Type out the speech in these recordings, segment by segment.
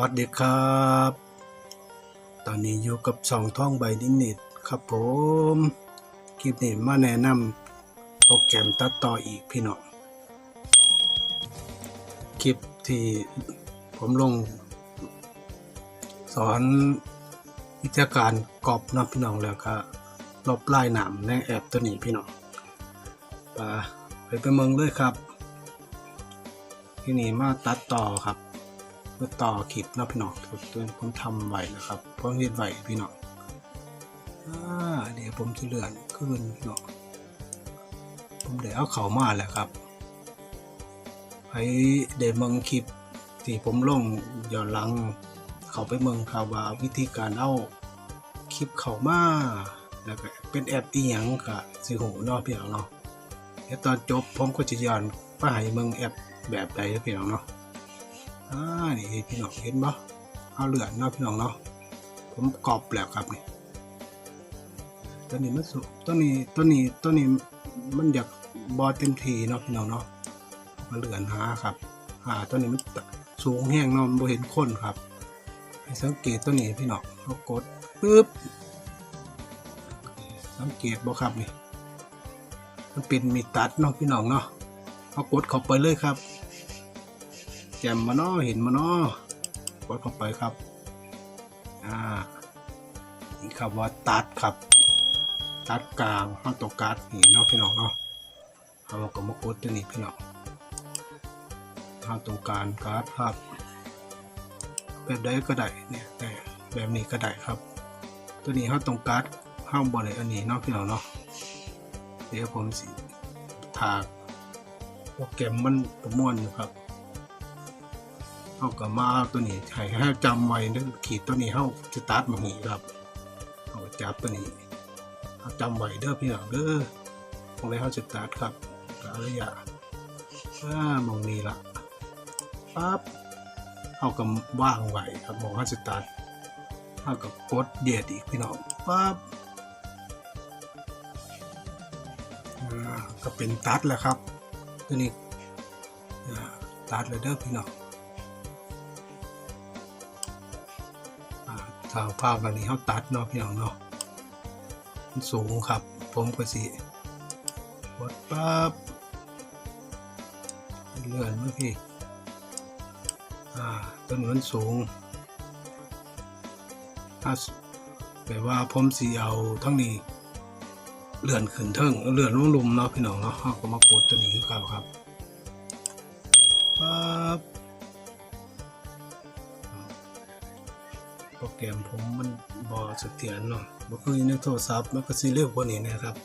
วัสดีครับ ตอนนี้อยู่กับสองท่องใบดินนิดครับผม คลิปนี้มาแนะนำโปรแกรมตัดต่ออีกพี่น้องคลิปที่ผมลง สอนวิธีการกรอบเนาะพี่น้องแล้วก็ลบลายหนามในแอปตัวนี้พี่น้องไปไปเมืองเลยครับ ที่นี่มาตัดต่อครับ เพื่อต่อคลิปนาะพี่น้องตัวผมทำไหวนะครับผมเรียนไว้พี่น้องเดี๋ยวผมจะเลื่อนขึ้นพี่น้องผมเดี๋ยวเอาเขามาแหล้วครับให้เดเมืองคลิปที่ผมลงย้อนหลัง เขาไปเมืองข่าวว่าวิธีการเอาคลิปเขามาแล้วก็เป็นแอปอีหยังกะสิหูนาะพี่น้องเนาะเดี๋ยวตอนจบผมก็จะย้อนไปให้เมืองแอปแบบใดนะพี่น้องเนาะ อ่านี่พี่น้องเห็นปะเอาเหลือนเนาะพี่น้องเนาะผมกรอบแล้วครับนี่ตัวนี้มันสุตัวนี้ตัวนี้ตัวนี้มันอยากบอเต็มทีเนาะพี่น้องเนาะมาเหลือนหาครับอ่าตัวนี้มันสูงแห้งเนาะมันบ่เห็นคนครับให้สังเกตตัวนี้พี่น้องเขากดปึ๊บสังเกตบ่ครับนี่มันเป็นมีตัดเนาะพี่น้องเนาะเขากดเข้าไปเลยครับ แจมมาเนาะเห็นมาเนาะกดเข้าไปครับอ่านี่ครับว่าตัดครับ ตัดกลางห้าตัวการ์ดนี่เนาะพี่น้องเนาะเอาก็มากดตัวนี้พี่น้องห้าตัวการการ์ดครับแบบใดก็ได้เนี่ยแต่แบบนี้ก็ได้ครับ ตัวนี้ห้าตรงการ์ดห้ามบอลเลยอันนี้เนาะพี่น้องเนาะเดี๋ยวผมสิถากโปรแกรมมันประมวลอยู่ครับ เขาก็มาตัวนี้ให้ให้จำไว้นึกขีดตัวนี้เขาสตาร์ทมาหีครับเขาจับตัวนี้เขาจำไว้เด้อพี่น้องเด้อตรงนี้เขาสตาร์ทครับกระยะอ่ามองนี้ละปั๊บเขาก็ว่างไว้ครับมองเขาสตาร์ทเขาก็กดเดียดอีกพี่น้องปั๊บอ่าก็เป็นตัดแล้วครับตัวนี้อ่าตัดเลยเด้อพี่น้อง อ่าทางภาพวันนี้เขาตัดเนาะพี่น้องเนาะสูงครับ ผมก็สิกดปั๊บเลื่อนเมื่อพี่อ่าต้นมันสูงถ้าแปลว่าผมสีเอาทั้งนี้เลื่อนขึ้นเทิงเลื่อนลงลุมเนาะพี่น้องเนาะเขาก็มากดตัวนี้คือเก่าครับปั๊บ โปรแกรมผมมันบอเสถียรเนาะบ่คือในโทรศัพท์มันก็สิเร็วกว่านี้นะครับ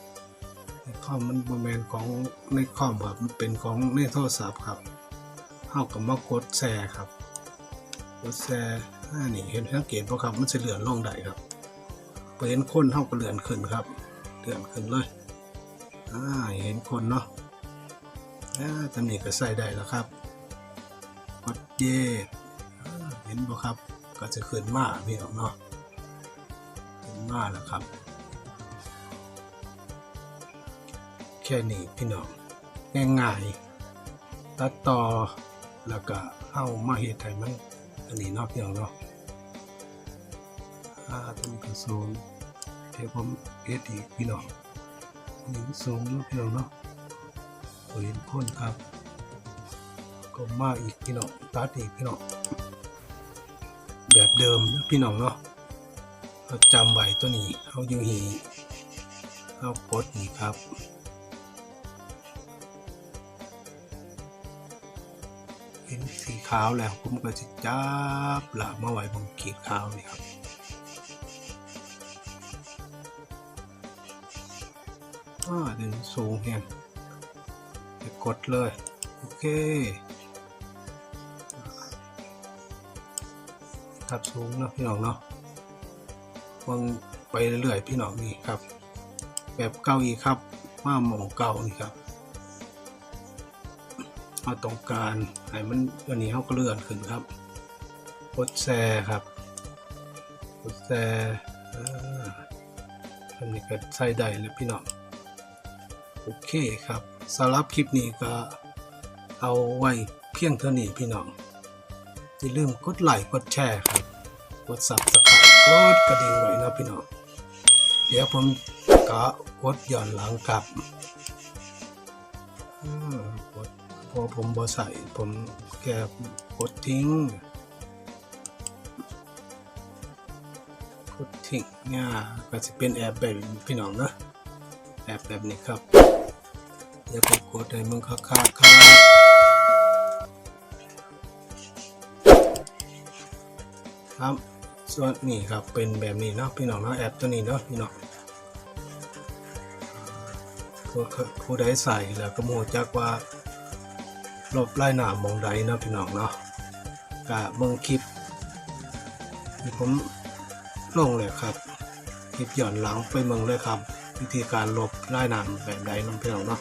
ในคอมมันบ่แมนของในคอมครับมันเป็นของในโทรศัพท์ครับเฮาก็มากดแชร์ครับกดแชร์อ่านี่เห็นสังเกตบ่ครับมันสิเลื่อนลงได้ครับพอเห็นคนเฮาก็เลื่อนขึ้นครับเลื่อนขึ้นเลยอ่าเห็นคนเนาะอ่าตำนี้ก็ใส่ได้แล้วครับกดเย่เห็นบ่ครับ ก็จะขึ้นมาพี่น้องเนาะขึ้นมาแล้วครับ แค่นี้พี่น้องง่ายๆตัดต่อแล้วก็เอามาเฮ็ดให้มันอันนี้เนาะพี่น้องเนาะอ่าตัวนี้ก็สูงเดี๋ยวผมเฮ็ดอีกพี่น้องอันนี้มันสูงเนาะพี่น้องเนาะเห็นคนครับ ก็มาอีกพี่น้องตัดอีกพี่น้อง แบบเดิมพี่น้องเนาะเราจำไว้ตัวนี้เอาอยู่หีเอากดนี่ครับเห็นสีขาวแล้วผมก็จะจับหละมาไว้บนขีดขาวนี่ครับอ่าเดินสูงแฮงไปกดเลย โอเค ครับสูงนะพี่น้องเนาะวางไปเรื่อยๆพี่น้องนี่ครับ แบบเก่าอีกครับมาหมองเก่านี่ครับเอาตรงการให้มันอันนี้เขาก็เลื่อนขึ้นครับกดแชร์ครับกดแชร์อ่าอันนี้ก็ใส่ได้แล้วพี่น้องโอเคครับสำหรับคลิปนี้ก็เอาไว้เพียงเท่านี้พี่น้องอย่าลืมกดไลค์กดแชร์ครับ กดซับสไครต์กดกระดิ่งไว้นะพี่น้องเดี๋ยวผมก็กดย้อนหลังกลับอืมกดพอผมบอใส่ผมแค่กดทิ้งกดทิ้งเนี่ยก็จะเป็นแอปแบบพี่น้องนะแอปแบบนี้ครับเดี๋ยวผมกดให้มึงคักๆครับครับ ส่วนนี่ครับเป็นแบบนี้เนาะพี่น้องเนาะแอปตัวนี้เนาะพี่น้องผู้ผู้ใดใส่แล้วก็โมจักว่าลบไล่หนามมองใดเนาะพี่น้องเนาะกะเบิ่งคลิปที่ผมลงเลยครับคลิปย้อนหลังไปเมืองเลยครับ วิธีการลบไล่หนามแบบใดน้องพี่น้องเนาะ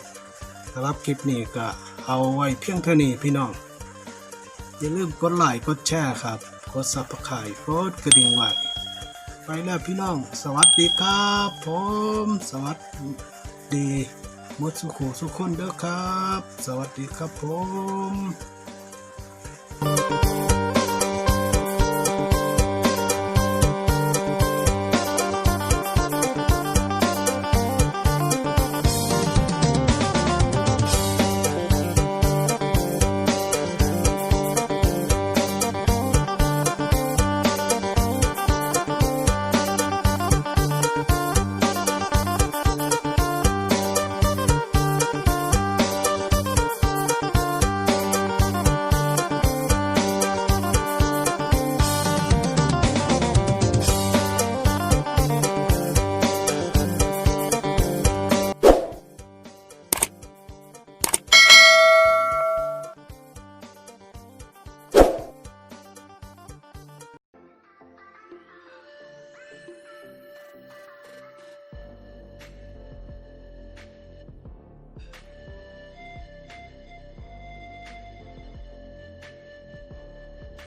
สำหรับคลิปนี้ก็เอาไว้เพียงเท่านี้พี่น้องอย่าลืมกดไลค์กดแชร์ครับ กดซับสไครต์กดกระดิ่งไว้ไปแล้วพี่น้อง สวัสดีครับผมสวัสดีมดสุขสุขคนเด้อครับ สวัสดีครับผม